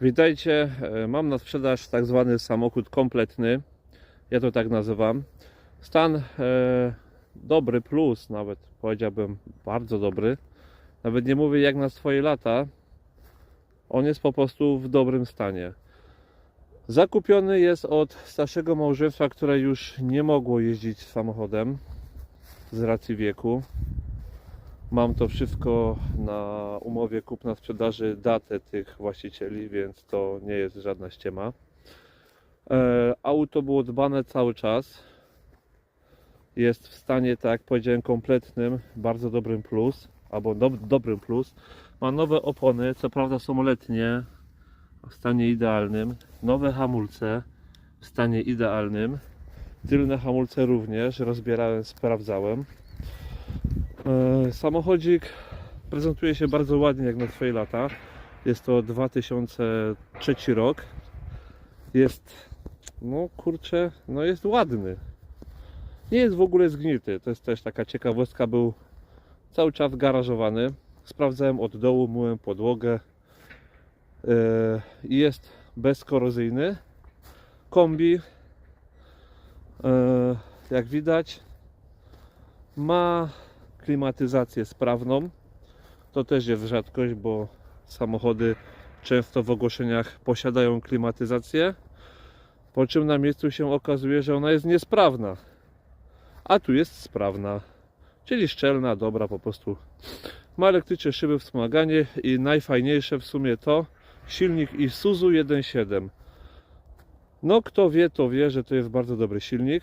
Witajcie, E, mam na sprzedaż tak zwany samochód kompletny. Ja to tak nazywam. Stan e, dobry plus, nawet powiedziałbym bardzo dobry. Nawet nie mówię jak na swoje lata. On jest po prostu w dobrym stanie. Zakupiony jest od starszego małżeństwa, które już nie mogło jeździć samochodem z racji wieku. Mam to wszystko na umowie kupna sprzedaży datę tych właścicieli, więc to nie jest żadna ściema. E, auto było dbane cały czas. Jest w stanie, tak jak powiedziałem, kompletnym, bardzo dobrym plus, albo dob dobrym plus. Ma nowe opony, co prawda są letnie, w stanie idealnym. Nowe hamulce w stanie idealnym. Tylne hamulce również rozbierałem, sprawdzałem. E, Samochodzik prezentuje się bardzo ładnie jak na swoje lata. Jest to 2003 rok. Jest, no kurczę, no jest ładny. Nie jest w ogóle zgnity. To jest też taka ciekawostka. Był cały czas garażowany. Sprawdzałem od dołu, myłem podłogę. E, Jest bezkorozyjny. Kombi. e, Jak widać, ma klimatyzację sprawną. To też jest rzadkość, bo samochody często w ogłoszeniach posiadają klimatyzację, po czym na miejscu się okazuje, że ona jest niesprawna. A tu jest sprawna, czyli szczelna, dobra po prostu. Ma elektryczne szyby wspomaganie i najfajniejsze w sumie to silnik Isuzu 1.7. No kto wie, to wie, że to jest bardzo dobry silnik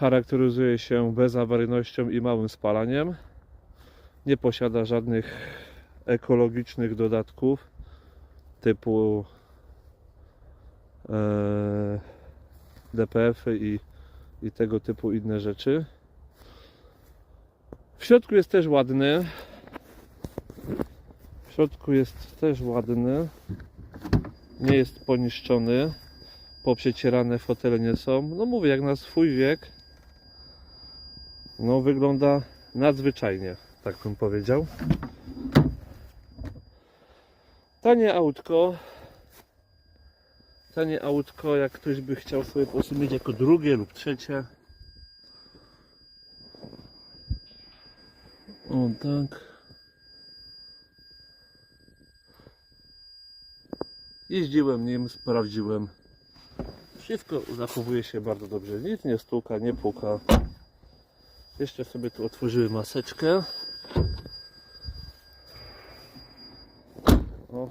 charakteryzuje się bezawaryjnością i małym spalaniem. Nie posiada żadnych ekologicznych dodatków typu e, DPF-y i, i tego typu inne rzeczy. W środku jest też ładny. W środku jest też ładny. Nie jest poniszczony. Poprzecierane fotele nie są. No mówię, jak na swój wiek no wygląda nadzwyczajnie, tak bym powiedział. Tanie autko. Tanie autko, jak ktoś by chciał sobie po prostu mieć jako drugie lub trzecie. O tak. Jeździłem nim, sprawdziłem. Wszystko zachowuje się bardzo dobrze. Nic nie stuka, nie puka. Jeszcze sobie tu otworzyły maseczkę. O,